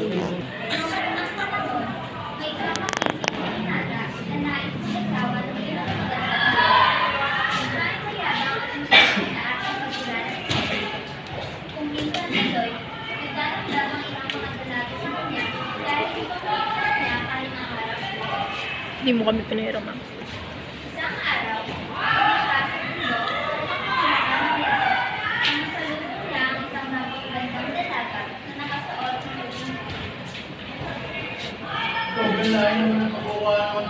Hindi mo kami pinahiram ah. Isang araw, pinapasok nilo ang niya. Ang salubong niya ang isang napakagandang dalaga na nakasuot sa maging Sobrang layo naman ang makuha. Ang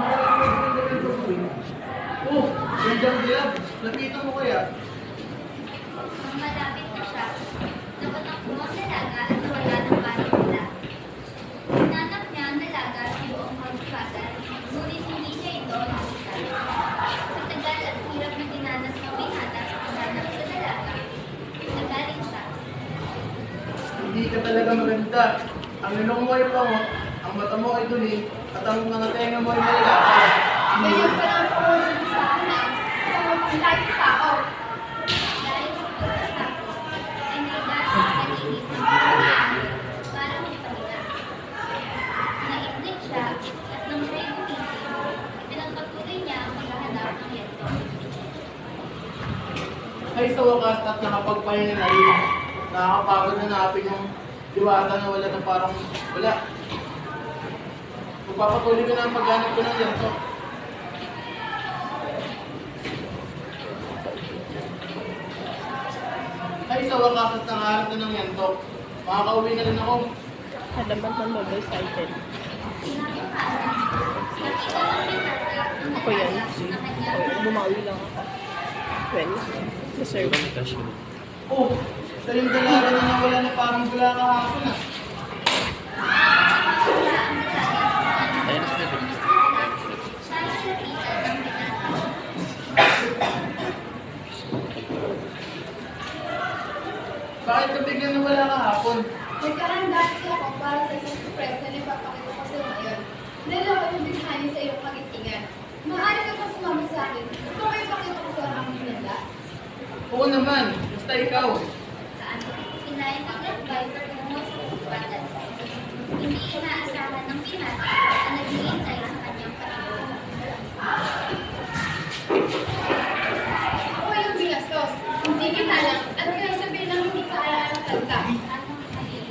marami ko eh. Oh, gandang dilab. Lapitan mo kaya. Na siya, napatakbo ang dalaga at nawala ng parang nila. Hinanap niya ang dalaga sa buong magpasan, ngunit hindi niya. Sa tagal at hirap na dinanas ng binata sa sa dalaga, nagaling siya. Hindi ka talaga maganda. Ang ilong mo ay pango, ang mata mo ay duli, at ang mga tenga mo ay malalaki. Ganyan pa lang po sa anak, sa mga tao. Ay sa wakas at nakapagpahinga na rin. Nakakapagod na napin yung diwata na wala na parang wala. Magpapatuloy ko na ang paghanap ko ng yanto. Ay sa wakas at nangarap na ng yanto. Makakauwi na rin ako. Nalaman ng motorcycle. Ako yan. bumawi lang ako. Well, deserve. Oh, sa yung dalaga na nawala na parang wala kahapon ah. Bakit ka biglang nawala kahapon? Nagkaranda kasi ako para sa isang surpresa na ipapakita ko sa ngayon. Dahil ako yung binhani sa iyong pagitingan. Maaari ka pa sumama sa akin kung may pakita ko sa aming nila. Oo naman, basta ikaw. Sinayin ng advisor tungo sa kusupatan. Hindi inaasahan ng pinata na naghihintay sa kanyang patuloy. Ako yung. Hindi kita lang. At kaya sabihin lang hindi ka alalakad ka.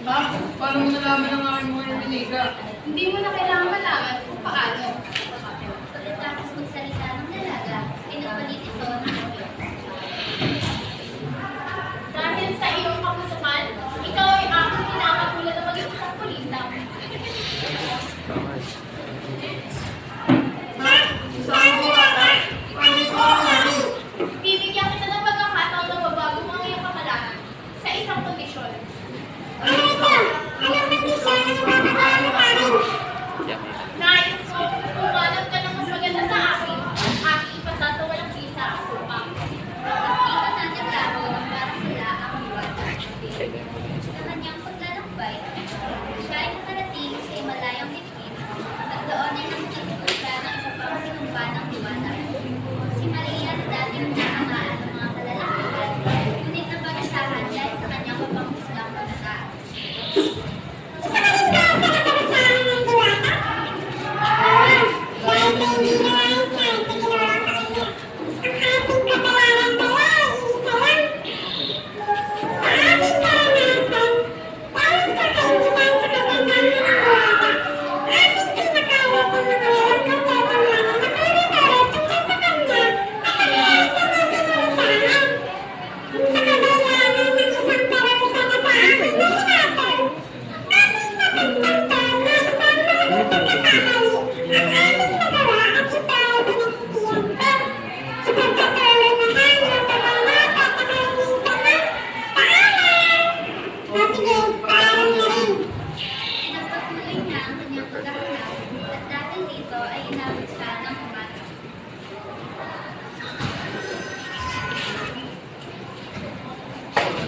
Ha? Paano mo nalaman ang aking mga binika? Hindi mo na kailangan malaman kung paano.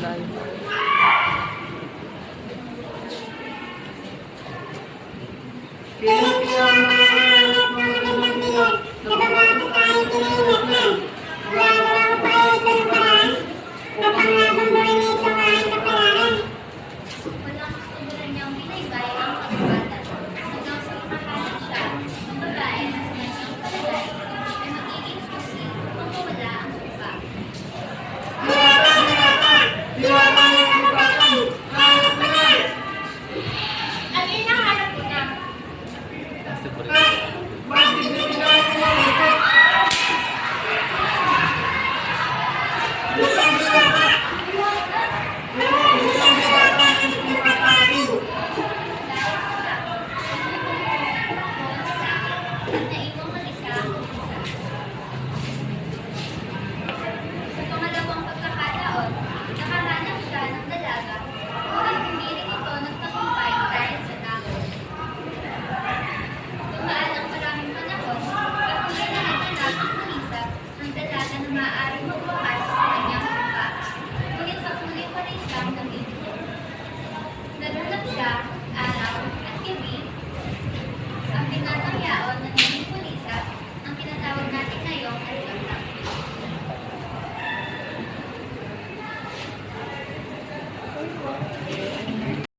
চাই